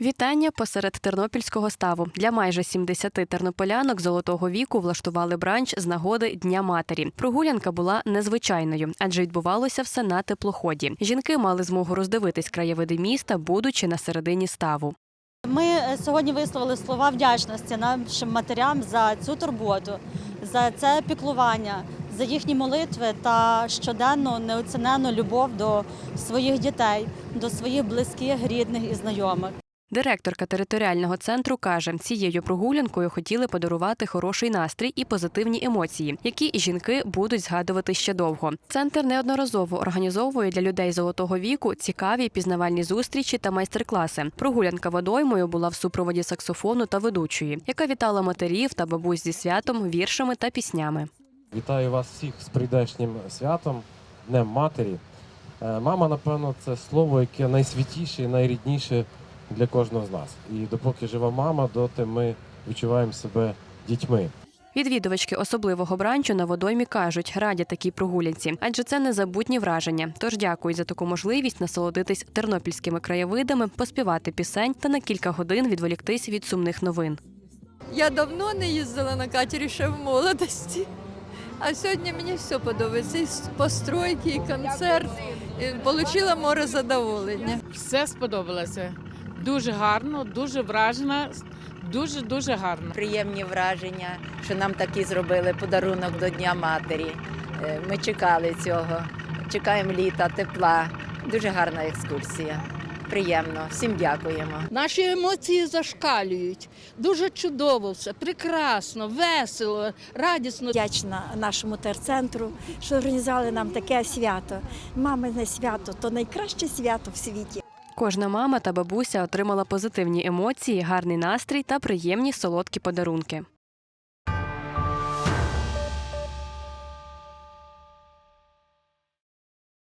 Вітання посеред тернопільського ставу. Для майже 70 тернополянок золотого віку влаштували бранч з нагоди Дня матері. Прогулянка була незвичайною, адже відбувалося все на теплоході. Жінки мали змогу роздивитись краєвиди міста, будучи на середині ставу. Ми е, сьогодні висловили слова вдячності нашим матерям за цю турботу, за це піклування, за їхні молитви та щоденну неоцінену любов до своїх дітей, до своїх близьких, рідних і знайомих. Директорка територіального центру каже, цією прогулянкою хотіли подарувати хороший настрій і позитивні емоції, які жінки будуть згадувати ще довго. Центр неодноразово організовує для людей золотого віку цікаві пізнавальні зустрічі та майстер-класи. Прогулянка водоймою була в супроводі саксофону та ведучої, яка вітала матерів та бабусь зі святом, віршами та піснями. Вітаю вас всіх з прийдешнім святом, Днем Матері. Е, Мама, напевно, це слово, яке найсвятіше і найрідніше для кожного з нас. І допоки жива мама, доти ми відчуваємо себе дітьми. Відвідувачки особливого бранчу на водоймі кажуть, раді такій прогулянці, адже це незабутні враження. Тож дякують за таку можливість насолодитись тернопільськими краєвидами, поспівати пісень та на кілька годин відволіктись від сумних новин. Я давно не їздила на катері ще в молодості. А сьогодні мені все подобається. І постройки, і концерт. І Получила море задоволення. Все сподобалося. Дуже гарно, дуже вражена, дуже дуже гарно. приємні враження, що нам такі зробили подарунок до Дня Матері. Е, Ми чекали цього, чекаємо літа, тепла. Дуже гарна екскурсія. Приємно. Всім дякуємо. Наші емоції зашкалюють. Дуже чудово все, прекрасно, весело, радісно. вдячна нашому терцентру, що організували нам таке свято. Мамине свято то найкраще свято в світі. Кожна мама та бабуся отримала позитивні емоції, гарний настрій та приємні солодкі подарунки.